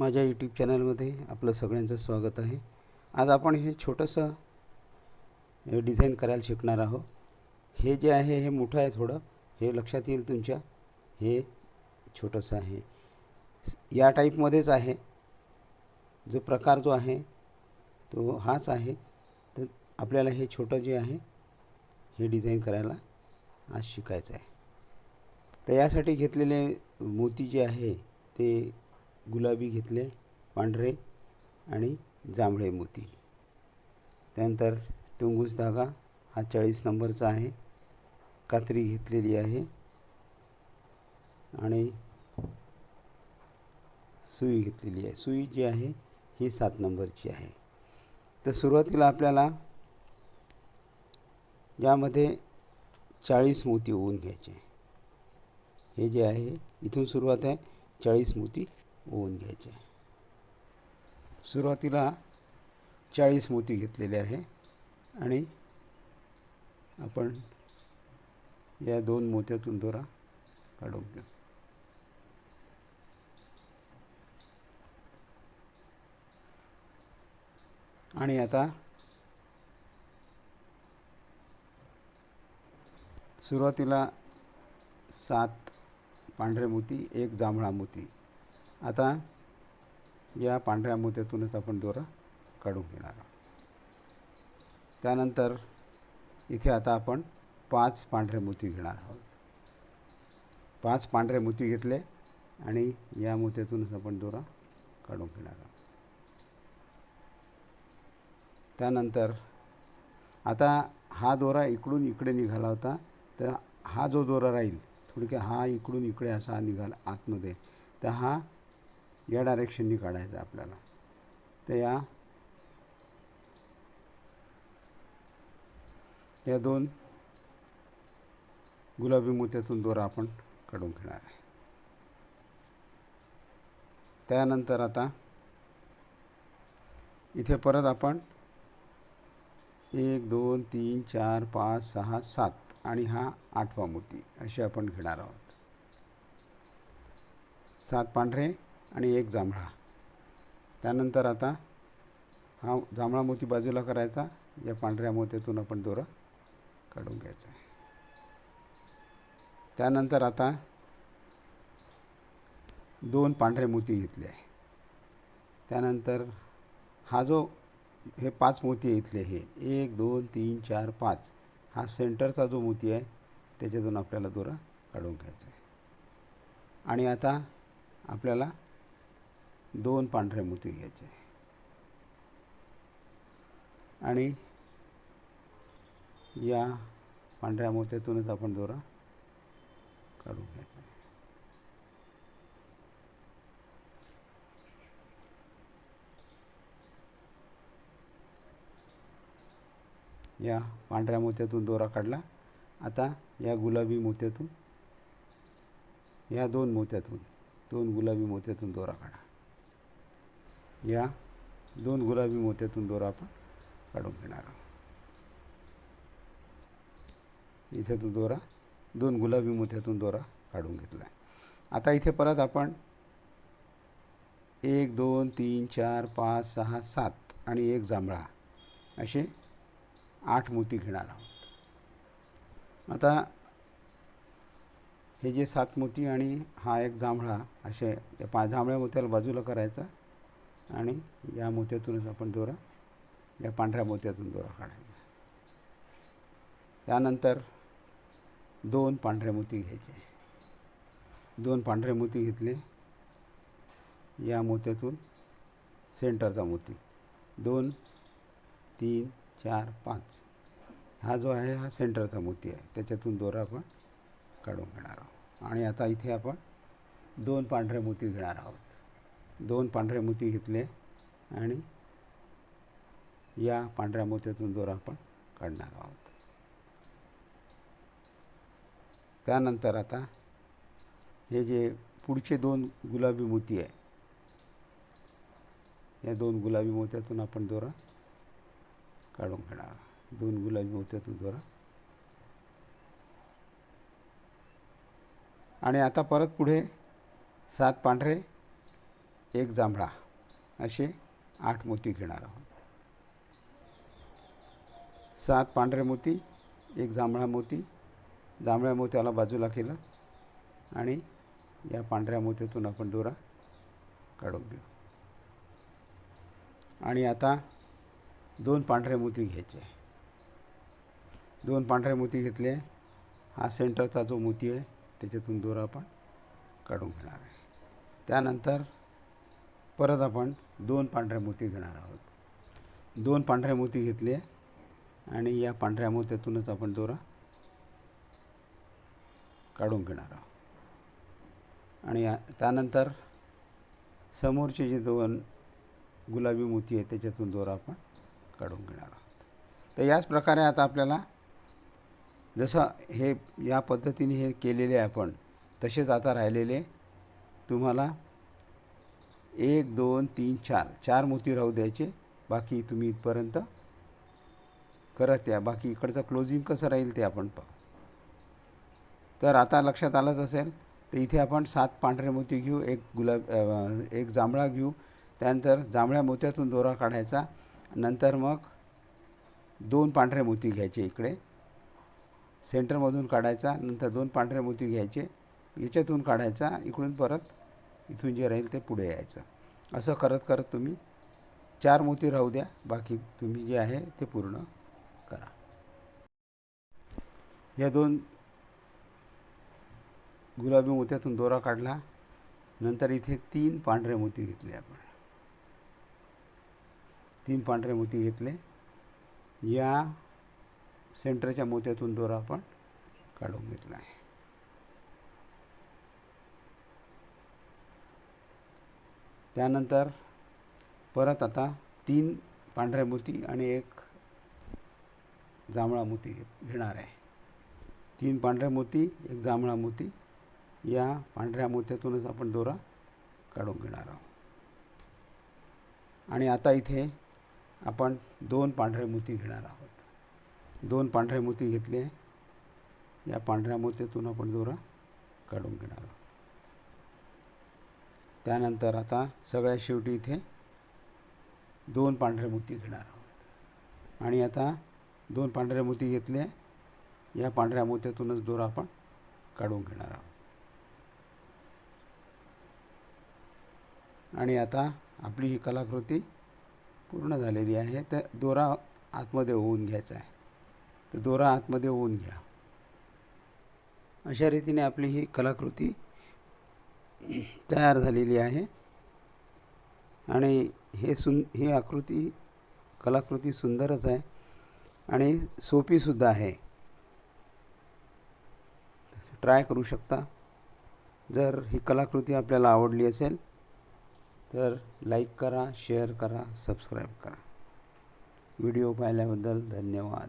माझ्या यूट्यूब चॅनलमध्ये आपलं सगळ्यांचं स्वागत आहे. आज आपण हे छोटंसं डिझाईन करायला शिकणार आहोत. हे जे आहे हे मोठं आहे थोडं. हे लक्षात येईल तुमच्या. हे छोटंसं आहे. या टाईपमध्येच आहे. जो प्रकार जो आहे तो हाच आहे. तर आपल्याला हे छोटं जे आहे हे डिझाईन करायला आज शिकायचं आहे. तर यासाठी घेतलेले मोती जे आहे ते गुलाबी घेतले पांढरे आणि जांभळे मोती. त्यानंतर टुंगूस धागा हा चाळीस नंबरचा आहे. कात्री घेतलेली आहे. आणि सुई घेतलेली आहे. सुई जी आहे ही सात नंबरची आहे. तर सुरुवातीला आपल्याला यामध्ये चाळीस मोती ओवून घ्यायचे. हे जे आहे इथून सुरुवात आहे चाळीस मोती ओवून घ्यायचे. सुरुवातीला चाळीस मोती घेतलेले आहे आणि आपण या दोन मोत्यातून दोरा काढून घेऊ. आणि आता सुरुवातीला सात पांढरे मोती एक जांभळा मोती आता या पांढऱ्या मोत्यातूनच आपण दोरा काढून घेणार आहोत. त्यानंतर इथे आता आपण पाच पांढरे मोती घेणार आहोत. पाच पांढरे मोती घेतले आणि या मोत्यातूनच आपण दोरा काढून घेणार आहोत. त्यानंतर आता हा दोरा इकडून इकडे निघाला होता तर हा जो दोरा राहील थोडक्या हा इकडून इकडे असा निघाला आतमध्ये तर हा या डायरेक्शननी काढायचं आपल्याला. तर या. या दोन गुलाबी मोत्यातून दोरा आपण काढून घेणार आहे. त्यानंतर आता इथे परत आपण एक दोन तीन चार पाच सहा सात आणि हा आठवा मोती असे आपण घेणार आहोत. सात पांढरे आणि एक जांभळा. त्यानंतर आता हा जांभळा मोती बाजूला करायचा. या पांढऱ्या मोत्यातून आपण दोरा काढून घ्यायचा आहे. त्यानंतर आता दोन पांढरे मोती घेतले आहे. त्यानंतर हा जो हे पाच मोती आहे इथले हे एक दोन तीन चार पाच हा सेंटरचा जो मोती आहे त्याच्यातून आपल्याला दोरा काढून घ्यायचा आहे. आणि आता आपल्याला दोन पांढरे मोती घ्यायचे. आणि या पांढऱ्या मोत्यातूनच आपण दोरा काढून घ्यायचा. आहे या पांढऱ्या मोत्यातून दोरा काढला. आता या गुलाबी मोत्यातून या दोन मोत्यातून दोन गुलाबी मोत्यातून दोरा काढा. या दोन गुलाबी मोत्यातून दोरा आपण काढून घेणार आहोत. इथे तो दोरा दोन गुलाबी मोत्यातून दोरा काढून घेतला आहे आता इथे परत आपण एक दोन तीन चार पाच सहा सात आणि एक जांभळा असे आठ मोती घेणार आहोत. आता हे जे सात मोती आणि हा एक जांभळा असे पाच पा जांभळ्या मोत्याला बाजूला करायचा. आणि या मोत्यातूनच आपण दोरा या पांढऱ्या मोत्यातून दोरा काढायचा. त्यानंतर दोन पांढरे मोती घ्यायचे. दोन पांढरे मोती घेतले. या मोत्यातून सेंटरचा मोती. दोन तीन चार पाच. हा जो आहे हा सेंटरचा मोती आहे. त्याच्यातून दोरा आपण काढून घेणार आहोत. आणि आता इथे आपण दोन पांढरे मोती घेणार आहोत. दोन पांढऱ्या मोती घेतले आणि या पांढऱ्या मोत्यातून दोरा आपण काढणार आहोत. त्यानंतर आता हे जे पुढचे दोन गुलाबी मोती आहे या दोन गुलाबी मोत्यातून आपण दोरा काढून घेणार दोन गुलाबी मोत्यातून दोरा. आणि आता परत पुढे सात पांढरे एक जांभळा असे आठ मोती घेणार आहोत. सात पांढरे मोती एक जांभळा मोती. जांभळ्या मोत्याला बाजूला केलं आणि या पांढऱ्या मोत्यातून आपण दोरा काढून घेऊ. आणि आता दोन पांढरे मोती घ्यायचे दोन पांढरे मोती घेतले हा सेंटरचा जो मोती आहे त्याच्यातून दोरा आपण काढून घेणार आहे. त्यानंतर परत आपण दोन पांढऱ्या मोती घेणार आहोत. दोन पांढऱ्या मोती घेतले आणि या पांढऱ्या मोत्यातूनच आपण दोरा काढून घेणार आहोत. आणि त्यानंतर समोरचे जे दोन गुलाबी मोती आहेत त्याच्यातून दोरा आपण काढून घेणार आहोत. तर याच प्रकारे आता आपल्याला जसं हे या पद्धतीने हे केलेले आहे आपण तसेच आता राहिलेले तुम्हाला एक दोन तीन चार. चार मोती राहू द्यायचे. बाकी तुम्ही इथपर्यंत करत या बाकी इकडचं क्लोजिंग कसं राहील ते आपण पाहू. तर आता लक्षात आलंच असेल तर इथे आपण सात पांढरे मोती घेऊ एक गुलाब एक जांभळा घेऊ. त्यानंतर जांभळ्या मोत्यातून दोरा काढायचा. नंतर मग दोन पांढरे मोती घ्यायचे इकडे. सेंटरमधून काढायचा. नंतर दोन पांढरे मोती घ्यायचे. याच्यातून काढायचा. इकडून परत इथून जे राहील ते पुढे यायचं. असं करत करत तुम्ही चार मोती राहू द्या बाकी तुम्ही जे आहे ते पूर्ण करा. या दोन गुलाबी मोत्यातून दोरा काढला. नंतर इथे तीन पांढरे मोती घेतले आपण. तीन पांढरे मोती घेतले. या सेंटरच्या मोत्यातून दोरा आपण काढून घेतला आहे. त्यानंतर परत आता तीन पांढऱ्या मोती आणि एक जांभळा मोती घेणार आहे. तीन पांढऱ्या मोती एक जांभळा मोती. या पांढऱ्या मोत्यातूनच आपण दोरा काढून घेणार आहोत. आणि आता इथे आपण दोन पांढरे मोती घेणार आहोत. दोन पांढरे मोती घेतले. या पांढऱ्या मोत्यातून आपण दोरा काढून घेणार आहोत. त्यानंतर आता सगळ्या शेवटी इथे दोन पांढरे मोती घेणार आहोत. आणि आता दोन पांढरे मोती घेतले या पांढऱ्या मोत्यातूनच दोरा आपण काढून घेणार आहोत. आणि आता आपली ही कलाकृती पूर्ण झालेली आहे. तर दोरा आतमध्ये होऊन घ्यायचा आहे. तर दोरा आतमध्ये होऊन घ्या. अशा रीतीने आपली ही कलाकृती तयार झालेली आहे. आणि हे सुन ही आकृती कलाकृती सुंदरच आहे. आणि सोपीसुद्धा आहे. ट्राय करू शकता. जर ही कलाकृती आपल्याला आवडली असेल तर लाईक करा शेअर करा सबस्क्राईब करा. व्हिडिओ पाहिल्याबद्दल धन्यवाद.